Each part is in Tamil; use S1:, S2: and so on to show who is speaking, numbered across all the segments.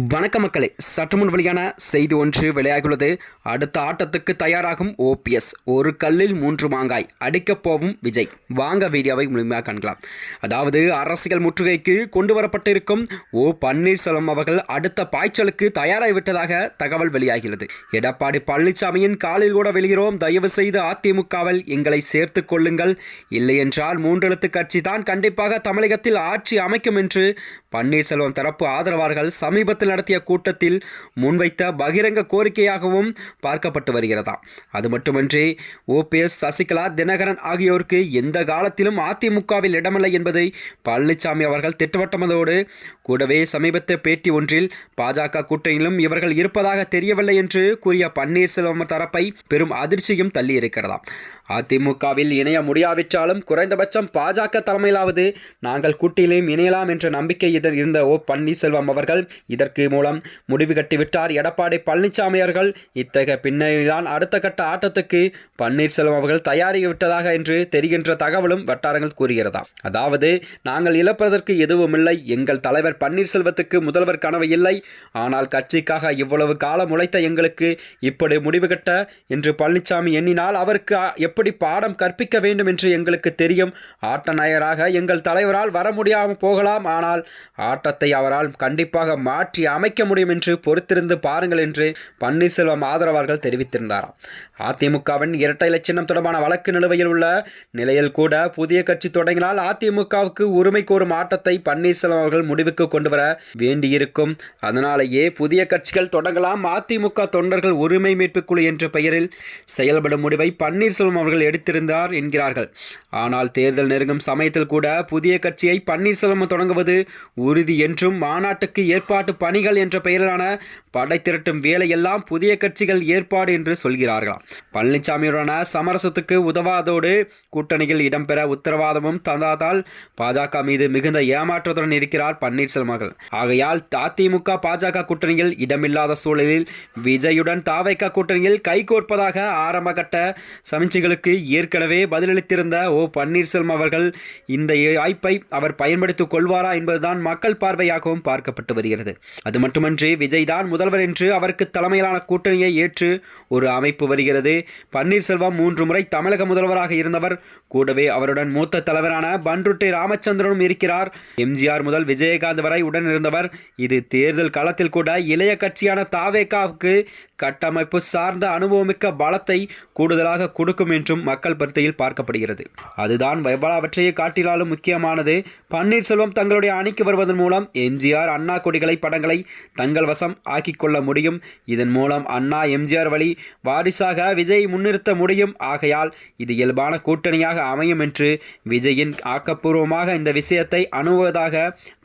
S1: வணக்க மக்களே சற்று முன் வெளியான செய்தி ஒன்று வெளியாகியுள்ளது. அடுத்த ஆட்டத்துக்கு தயாராகும் ஓபிஎஸ் ஒரு கல்லில் மூன்று மாங்காய் அடிக்கப் போகும் விஜய். வாங்க வீடியோவை முழுமையாக காண்கலாம். அதாவது அரசியல் முற்றுகைக்கு கொண்டு வரப்பட்டிருக்கும் ஓ பன்னீர்செல்வம் அவர்கள் அடுத்த பாய்ச்சலுக்கு தயாராகிவிட்டதாக தகவல் வெளியாகிறது எடப்பாடி பழனிசாமியின் காலில் கூட வெளிகிறோம் தயவு செய்து அதிமுகவில் எங்களை சேர்த்துக் கொள்ளுங்கள். இல்லையென்றால் மூன்றெழுத்து கட்சி தான் கண்டிப்பாக தமிழகத்தில் ஆட்சி அமைக்கும் என்று பன்னீர்செல்வம் தரப்பு ஆதரவார்கள் சமீபத்தில் நடத்திய கூட்டத்தில் முன்வைத்த பகிரங்க கோரிக்கையாகவும் பார்க்கப்பட்டு வருகிறதா. அது மட்டுமின்றி ஓபிஎஸ் சசிகலா தினகரன் ஆகியோருக்கு எந்த காலத்திலும் அதிமுகவில் இடமில்லை என்பதை பழனிசாமி அவர்கள் திட்டவட்டமதோடு கூடவே சமீபத்த பேட்டி ஒன்றில் பாஜக கூட்டணியிலும் இவர்கள் இருப்பதாக தெரியவில்லை என்று கூறிய பன்னீர்செல்வம் தரப்பை பெரும் அதிர்ச்சியும் தள்ளியிருக்கிறதாம் அதிமுகவில் இணைய முடியாவிட்டாலும் குறைந்தபட்சம் பாஜக தலைமையிலாவது நாங்கள் கூட்டிலும் இணையலாம் என்ற நம்பிக்கை இதில் இருந்த ஓ பன்னீர்செல்வம் அவர்கள் இதற்கு மூலம் முடிவு கட்டிவிட்டார். எடப்பாடி பழனிசாமி அவர்கள் இத்தகைய பின்னணியில்தான் அடுத்த கட்ட ஆட்டத்துக்கு பன்னீர்செல்வம் அவர்கள் தயாரிவிட்டதாக என்று தெரிகின்ற தகவலும் வட்டாரங்கள் கூறுகிறதா? அதாவது நாங்கள் இழப்பதற்கு எதுவுமில்லை எங்கள் தலைவர் பன்னீர்செல்வத்துக்கு முதல்வர் கனவு இல்லை ஆனால் கட்சிக்காக இவ்வளவு காலம் உழைத்த எங்களுக்கு இப்படி முடிவு கட்ட என்று பழனிசாமி எண்ணினால் அவருக்கு எப்படி பாடம் கற்பிக்க வேண்டும் என்று எங்களுக்கு தெரியும்? ஆட்ட நாயராக எங்கள் தலைவரால் வர முடியாமல் போகலாம் ஆனால் ஆட்டத்தை அவரால் கண்டிப்பாக மாற்றி அமைக்க முடியும் என்று பொறுத்திருந்து பாருங்கள் என்று பன்னீர்செல்வம் ஆதரவாளர்கள் தெரிவித்திருந்தாராம். அதிமுகவின் இரட்டை இலை தொடர்பான வழக்கு நிலுவையில் உள்ள நிலையில் கூட புதிய கட்சி தொடங்கினால் அதிமுகவுக்கு உரிமை கோரும் ஆட்டத்தை பன்னீர்செல்வம் அவர்கள் முடிவுக்கு கொண்டு வர வேண்டியிருக்கும். அதனாலேயே புதிய கட்சிகள் தொடங்கலாம் அதிமுக தொண்டர்கள் உரிமை மீட்பு குழு என்ற பெயரில் செயல்படும் முடிவை பன்னீர்செல்வம் அவர்கள் எடுத்திருந்தார் என்கிறார்கள். ஆனால் தேர்தல் நெருங்கும் சமயத்தில் கூட புதிய கட்சியை பன்னீர்செல்வம் தொடங்குவது உறுதி என்றும் மாநாட்டுக்கு ஏற்பாட்டு பணிகள் என்ற பெயரிலான படை திரட்டும் வேலையெல்லாம் புதிய கட்சிகள் ஏற்பாடு என்று சொல்கிறார்களாம். பழனிசாமியுடனான சமரசத்துக்கு உதவாதோடு கூட்டணியில் இடம்பெற உத்தரவாதமும் தந்தாதால் பாஜக மீது மிகுந்த ஏமாற்றத்துடன் இருக்கிறார் பன்னீர்செல்வம் அவர்கள். ஆகையால் அதிமுக பாஜக கூட்டணியில் இடமில்லாத சூழலில் விஜயுடன் தாவைக்க கூட்டணியில் கைகோர்ப்பதாக ஆரம்ப கட்ட சமிச்சைகளுக்கு ஏற்கனவே பதிலளித்திருந்த ஓ பன்னீர்செல்வம் அவர்கள் இந்த வாய்ப்பை அவர் பயன்படுத்திக் கொள்வாரா என்பதுதான் மக்கள் பார்வையாகவும் பார்க்கப்பட்டு வருகிறது. அது மட்டுமன்றி விஜய் தான் முதல்வர் என்று அவருக்கு தலைமையிலான கூட்டணியை ஏற்று ஒரு அமைப்பு வருகிறது. பன்னீர்செல்வம் மூன்று முறை தமிழக முதல்வராக இருந்தவர். கூடவே அவருடன் மூத்த தலைவரான பன்ருட்டி ராமச்சந்திரனும் இருக்கிறார். எம்ஜிஆர் முதல் விஜயகாந்த் வரை உடன் இருந்தவர். இது தேர்தல் களத்தில் கூட இளைய கட்சியான தாவேகாவுக்கு கட்டமைப்பு சார்ந்த அனுபவமிக்க பலத்தை கூடுதலாக கொடுக்கும் என்றும் மக்கள் பருத்தையில் பார்க்கப்படுகிறது. அதுதான் எவ்வளவற்றையே காட்டினாலும் முக்கியமானது. பன்னீர்செல்வம் தங்களுடைய அணிக்கு வருவதன் மூலம் எம்ஜிஆர் அண்ணா கொடிகளை படங்கள் தங்கள் வசம் ஆக்கிக் கொள்ள முடியும். இதன் மூலம் அண்ணா எம்ஜிஆர் வழி வாரிசாக விஜய் முன்னிறுத்த முடியும். ஆகையால் இது இயல்பான கூட்டணியாக அமையும் என்று விஜயின் ஆக்கப்பூர்வமாக இந்த விஷயத்தை அணுகுவதாக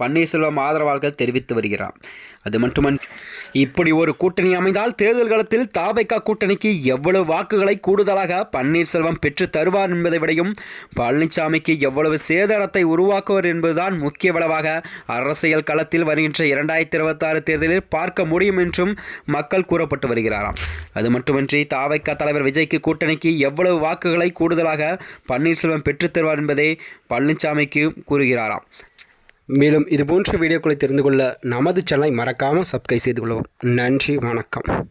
S1: பன்னீர்செல்வம் ஆதரவாளர்கள் தெரிவித்து வருகிறார். அது மட்டுமன்றி இப்படி ஒரு கூட்டணி அமைந்தால் தேர்தல் காலத்தில் தாபைக்கா கூட்டணிக்கு எவ்வளவு வாக்குகளை கூடுதலாக பன்னீர்செல்வம் பெற்று தருவார் என்பதை விடையும் பழனிசாமிக்கு எவ்வளவு சேதாரத்தை உருவாக்குவார் என்பதுதான் முக்கிய விளவாக அரசியல் களத்தில் வருகின்ற இரண்டாயிரத்தி இருபது இருபத்தாறு தேர்தலில் பார்க்க முடியும் என்றும் மக்கள் கூறப்பட்டு வருகிறாராம். அது மட்டுமின்றி தாவைக்கா தலைவர் விஜய்க்கு கூட்டணிக்கு எவ்வளவு வாக்குகளை கூடுதலாக பன்னீர்செல்வம் பெற்றுத் தருவார் என்பதை பழனிசாமிக்கு கூறுகிறாராம். மேலும் இதுபோன்ற வீடியோக்களை தெரிந்து கொள்ள நமது சேனலை மறக்காமல் சப்ஸ்கிரைப் செய்து கொள்ளவும். நன்றி வணக்கம்.